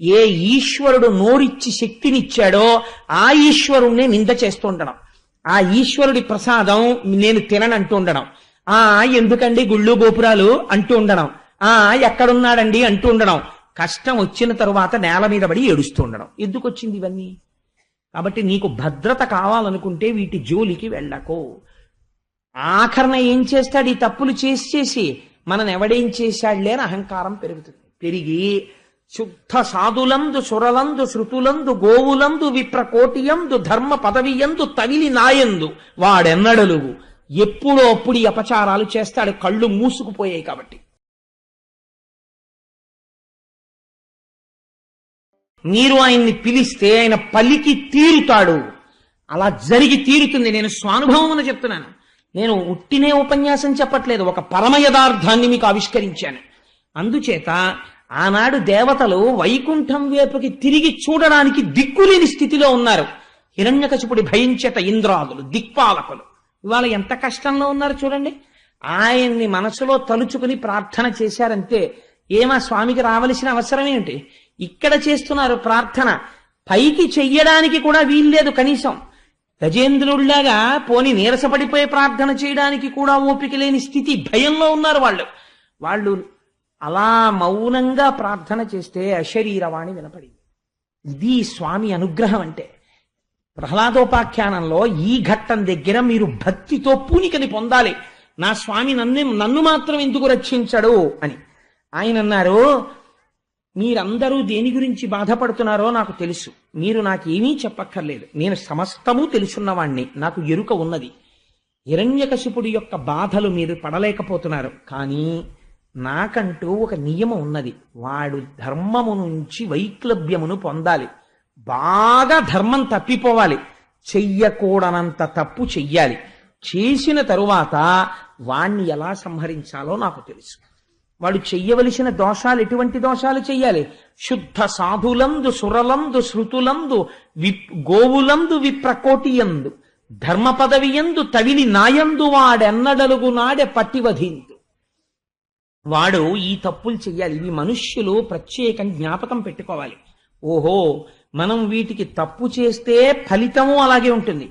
ఏ ఈశ్వరుడు నోరిచ్చి శక్తినిచ్చాడో ఆ ఈశ్వరుణ్ణి నింద చేస్తూ ఉండడం ఆ ఈశ్వరుడి ప్రసాదం నేను తిననంటూ ఉండడం ఆ ఎందుకండి గుళ్ళు గోపురాలు అంటూ ఉండడం ఆ ఎక్కడున్నాడండి అంటూ ఉండడం కష్టం వచ్చిన తరువాత నేల మీద పడి ఏడుస్తూ ఉండడం ఎందుకు వచ్చింది ఇవన్నీ? కాబట్టి నీకు భద్రత కావాలనుకుంటే వీటి జోలికి వెళ్ళకు. ఆఖరణ ఏం చేస్తాడు? ఈ తప్పులు చేసి చేసి మనం ఎవడేం చేశాడులే అని అహంకారం పెరుగుతుంది. పెరిగి శుద్ధ సాధులందు సురలందు శృతులందు గోవులందు విప్రకోటియందు ధర్మ పదవియందు తవిలి నాయందు వాడెన్నడలుగు? ఎప్పుడో అప్పుడు అపచారాలు చేస్తాడు కళ్ళు మూసుకుపోయాయి కాబట్టి. మీరు ఆయన్ని పిలిస్తే ఆయన పలికి తీరుతాడు. అలా జరిగి తీరుతుంది. నేను స్వానుభవం చెప్తున్నాను. నేను ఉట్టినే ఉపన్యాసం చెప్పట్లేదు. ఒక పరమ యథార్థాన్ని మీకు ఆవిష్కరించాను. అందుచేత ఆనాడు దేవతలు వైకుంఠం వైపుకి తిరిగి చూడడానికి దిక్కులేని స్థితిలో ఉన్నారు. హిరణ్యకశిపుడి భయించేత ఇంద్రాదులు దిక్పాలకులు. ఇవాళ ఎంత కష్టంలో ఉన్నారు చూడండి. ఆయన్ని మనసులో తలుచుకుని ప్రార్థన చేశారంతే ఏమా స్వామికి రావలసిన అవసరం ఏమిటి? ఇక్కడ చేస్తున్నారు ప్రార్థన. పైకి చెయ్యడానికి కూడా వీల్లేదు కనీసం. గజేంద్రుడిలాగా పోని నీరసపడిపోయి ప్రార్థన చేయడానికి కూడా ఓపిక లేని స్థితి భయంలో ఉన్నారు వాళ్ళు. వాళ్ళు అలా మౌనంగా ప్రార్థన చేస్తే అశరీరవాణి వినపడింది. ఇది స్వామి అనుగ్రహం అంటే. ప్రహ్లాదోపాఖ్యానంలో ఈ ఘట్టం దగ్గర మీరు భక్తితో పూనికని పొందాలి. నా స్వామి నన్ను నన్ను మాత్రం ఎందుకు రక్షించడు అని. ఆయన అన్నారు మీరందరూ దేని గురించి బాధపడుతున్నారో నాకు తెలుసు. మీరు నాకేమీ చెప్పక్కర్లేదు. నేను సమస్తము తెలుసున్నవాణ్ణి. నాకు ఎరుక ఉన్నది. హిరణ్యకశిపుడి యొక్క బాధలు మీరు పడలేకపోతున్నారు. కానీ నాకంటూ ఒక నియమం ఉన్నది. వాడు ధర్మము నుంచి వైక్లభ్యమును పొందాలి. బాగా ధర్మం తప్పిపోవాలి. చెయ్యకూడనంత తప్పు చెయ్యాలి. చేసిన తరువాత వాణ్ణి ఎలా సంహరించాలో నాకు తెలుసు. వాడు చెయ్యవలసిన దోషాలు ఎటువంటి దోషాలు చెయ్యాలి? శుద్ధ సాధులందు సురలందు శృతులందు విప్ గోవులందు విప్రకోటియందు ధర్మ పదవియందు తవిలి నాయందు వాడెన్నడలుగు నాడే పట్టివధింతు వాడు ఈ తప్పులు చెయ్యాలి. ఇవి మనుష్యులు ప్రత్యేకం జ్ఞాపకం పెట్టుకోవాలి. ఓహో మనం వీటికి తప్పు చేస్తే ఫలితము అలాగే ఉంటుంది.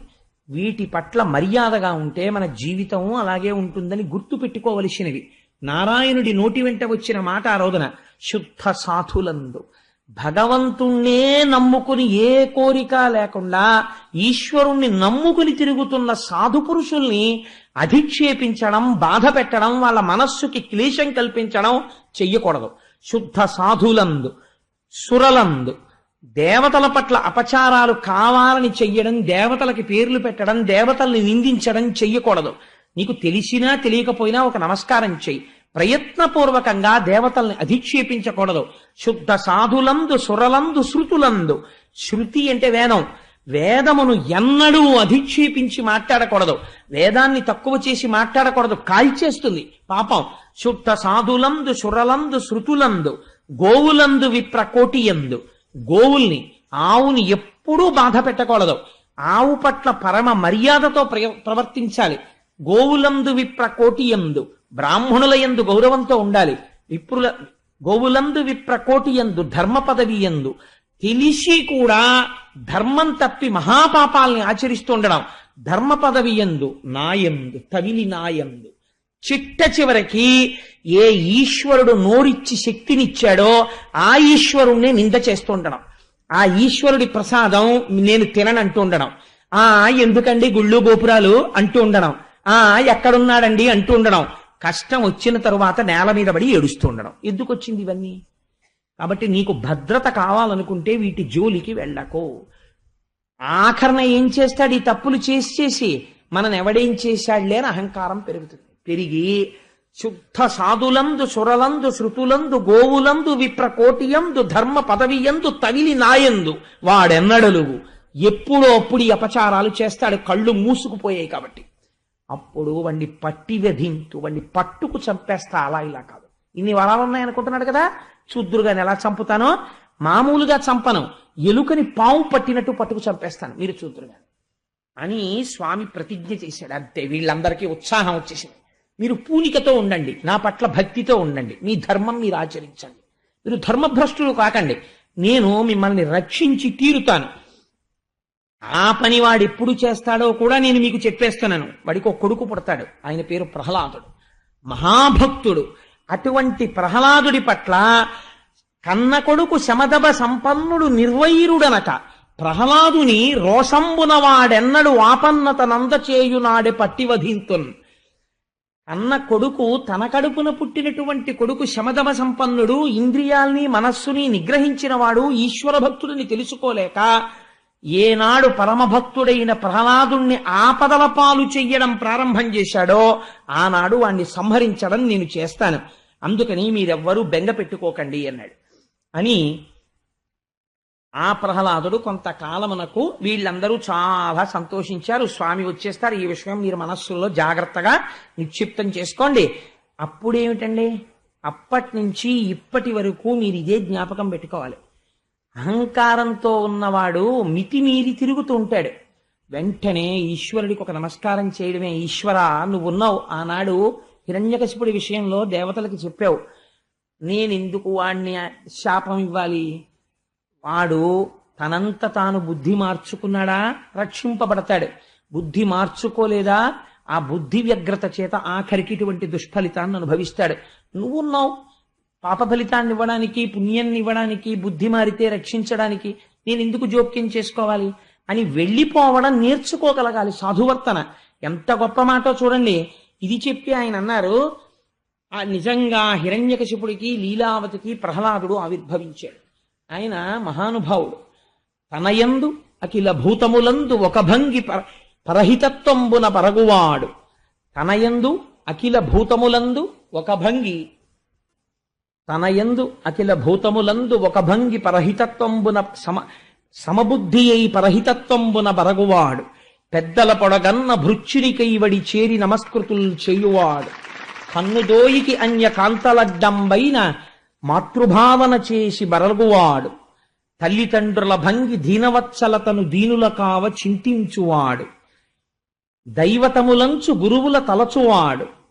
వీటి పట్ల మర్యాదగా ఉంటే మన జీవితము అలాగే ఉంటుందని గుర్తు పెట్టుకోవలసినవి. నారాయణుడి నోటి వెంట వచ్చిన మాట ఆ రోజున శుద్ధ సాధులందు భగవంతుణ్ణే నమ్ముకుని ఏ కోరిక లేకుండా ఈశ్వరుణ్ణి నమ్ముకుని తిరుగుతున్న సాధు పురుషుల్ని అధిక్షేపించడం బాధ పెట్టడం వాళ్ళ మనస్సుకి క్లేశం కల్పించడం చెయ్యకూడదు. శుద్ధ సాధులందు సురలందు దేవతల పట్ల అపచారాలు కావాలని చెయ్యడం దేవతలకి పేర్లు పెట్టడం దేవతల్ని నిందించడం చెయ్యకూడదు. నీకు తెలిసినా తెలియకపోయినా ఒక నమస్కారం చెయ్యి. ప్రయత్నపూర్వకంగా దేవతల్ని అధిక్షేపించకూడదు. శుద్ధ సాధులందు సురలందు శృతులందు. శృతి అంటే వేదం. వేదమును ఎన్నడూ అధిక్షేపించి మాట్లాడకూడదు. వేదాన్ని తక్కువ చేసి మాట్లాడకూడదు. కాల్చేస్తుంది. పాపం. శుద్ధ సాధులందు సురలందు శృతులందు గోవులందు విప్రకోటియందు గోవుల్ని ఆవుని ఎప్పుడూ బాధ పెట్టకూడదు. ఆవు పట్ల పరమ మర్యాదతో ప్రవర్తించాలి. గోవులందు విప్రకోటియందు బ్రాహ్మణుల యందు గౌరవంతో ఉండాలి. విప్రుల గోవులందు విప్రకోటియందు ధర్మ పదవి యందు తెలిసి కూడా ధర్మం తప్పి మహాపాపాల్ని ఆచరిస్తూ ఉండడం ధర్మ పదవి యందు నాయందు తవిలి నాయందు. చిట్ట చివరికి ఏ ఈశ్వరుడు నోరిచ్చి శక్తినిచ్చాడో ఆ ఈశ్వరుణ్ణి నింద చేస్తూ ఉండడం. ఆ ఈశ్వరుడి ప్రసాదం నేను తిననంటూ ఉండడం. ఆ ఎందుకండి గుళ్ళు గోపురాలు అంటూ ఉండడం. ఆ ఎక్కడున్నాడండి అంటూ ఉండడం. కష్టం వచ్చిన తరువాత నేల మీద పడి ఏడుస్తూ ఉండడం. ఎందుకు వచ్చింది ఇవన్నీ? కాబట్టి నీకు భద్రత కావాలనుకుంటే వీటి జోలికి వెళ్ళకో. ఆఖరణ ఏం చేస్తాడు? ఈ తప్పులు చేసి చేసి మనని ఎవడేం చేశాడులే అని అహంకారం పెరుగుతుంది. పెరిగి శుద్ధ సాధులందు సురలందు శృతులందు గోవులందు విప్రకోటియందు ధర్మ పదవియందు తవిలి నాయందు వాడెన్నడలుగు? ఎప్పుడో అప్పుడు ఈ అపచారాలు చేస్తాడు. కళ్ళు మూసుకుపోయాయి కాబట్టి. అప్పుడు వాడిని పట్టి వ్యధింతు వాడిని పట్టుకు చంపేస్తా. అలా ఇలా కాదు. ఇన్ని వరాలు ఉన్నాయనుకుంటున్నాడు కదా? చూద్దురుగాని ఎలా చంపుతానో? మామూలుగా చంపను. ఎలుకని పాము పట్టినట్టు పట్టుకు చంపేస్తాను. మీరు చూద్దురుగా అని స్వామి ప్రతిజ్ఞ చేశాడు. అంతే వీళ్ళందరికీ ఉత్సాహం వచ్చేసింది. మీరు పూనికతో ఉండండి. నా పట్ల భక్తితో ఉండండి. మీ ధర్మం మీరు ఆచరించండి. మీరు ధర్మభ్రష్టులు కాకండి. నేను మిమ్మల్ని రక్షించి తీరుతాను. ఆ పని వాడు ఎప్పుడు చేస్తాడో కూడా నేను మీకు చెప్పేస్తున్నాను. వాడికి ఒక కొడుకు పుడతాడు. ఆయన పేరు ప్రహ్లాదుడు. మహాభక్తుడు. అటువంటి ప్రహ్లాదుడి పట్ల కన్న కొడుకు శమదబ సంపన్నుడు నిర్వైరుడనట. ప్రహ్లాదుని రోషంబున వాడెన్నడు ఆపన్నత నందచేయునాడే పట్టివధింతున్. అన్న కొడుకు తన కడుపున పుట్టినటువంటి కొడుకు శమదమ సంపన్నుడు ఇంద్రియాల్ని మనస్సుని నిగ్రహించిన వాడు ఈశ్వర భక్తుడిని తెలుసుకోలేక ఏనాడు పరమభక్తుడైన ప్రహ్లాదుణ్ణి ఆపదల పాలు చెయ్యడం ప్రారంభం చేశాడో ఆనాడు వాణ్ణి సంహరించడం నేను చేస్తాను. అందుకని మీరెవ్వరూ బెంగ పెట్టుకోకండి అన్నాడు. అని ఆ ప్రహ్లాదుడు కొంతకాలమునకు వీళ్ళందరూ చాలా సంతోషించారు. స్వామి వచ్చేస్తారు ఈ విషయం మీరు మనస్సులో జాగ్రత్తగా నిక్షిప్తం చేసుకోండి. అప్పుడేమిటండి? అప్పటి నుంచి ఇప్పటి వరకు మీరు ఇదే జ్ఞాపకం పెట్టుకోవాలి. అహంకారంతో ఉన్నవాడు మితిమీరి తిరుగుతూ ఉంటాడు. వెంటనే ఈశ్వరుడికి ఒక నమస్కారం చేయడమే ఈశ్వర నువ్వు ఉన్నావు ఆనాడు హిరణ్యకశిపుడి విషయంలో దేవతలకి చెప్పావు. నేనెందుకు వాణ్ణి శాపం ఇవ్వాలి? వాడు తనంత తాను బుద్ధి మార్చుకున్నాడా? రక్షింపబడతాడు. బుద్ధి మార్చుకోలేదా? ఆ బుద్ధి వ్యగ్రత చేత ఆఖరికి ఇటువంటి దుష్ఫలితాన్ని అనుభవిస్తాడు. నువ్వున్నావు. పాప ఫలితాన్ని ఇవ్వడానికి పుణ్యాన్ని ఇవ్వడానికి బుద్ధి మారితే రక్షించడానికి నేను ఎందుకు జోక్యం చేసుకోవాలి? అని వెళ్ళిపోవడం నేర్చుకోగలగాలి. సాధువర్తన. ఎంత గొప్ప మాటో చూడండి. ఇది చెప్పి ఆయన అన్నారు ఆ నిజంగా హిరణ్యకశిపుడికి లీలావతికి ప్రహ్లాదుడు ఆవిర్భవించాడు. ఆయన మహానుభావుడు. తనయందు అఖిల భూతములందు ఒక భంగి పర పరహితత్వంబున పరగువాడు. తనయందు అఖిల భూతములందు ఒక భంగి తనయందు అఖిల భూతములందు ఒక భంగి పరహితత్వంబున సమ సమబుద్ధి అయి పరహితత్వంబున బరగువాడు. పెద్దల పొడగన్న భృచ్చునికైవడి చేరి నమస్కృతులు చేయువాడు. కన్నుదోయికి అన్య కాంతలడ్డంబైన మాతృభావన చేసి బరగువాడు. తల్లిదండ్రుల భంగి దీనవత్సలతను దీనుల కావ చింతించువాడు. దైవతములంచు గురువుల తలచువాడు.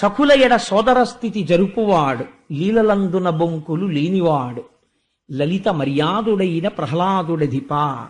సకుల ఎడ సోదర స్థితి జరుపువాడు లీలలందున బొంకులు లేనివాడు. లలిత మర్యాదుడైన ప్రహ్లాదుడధిపా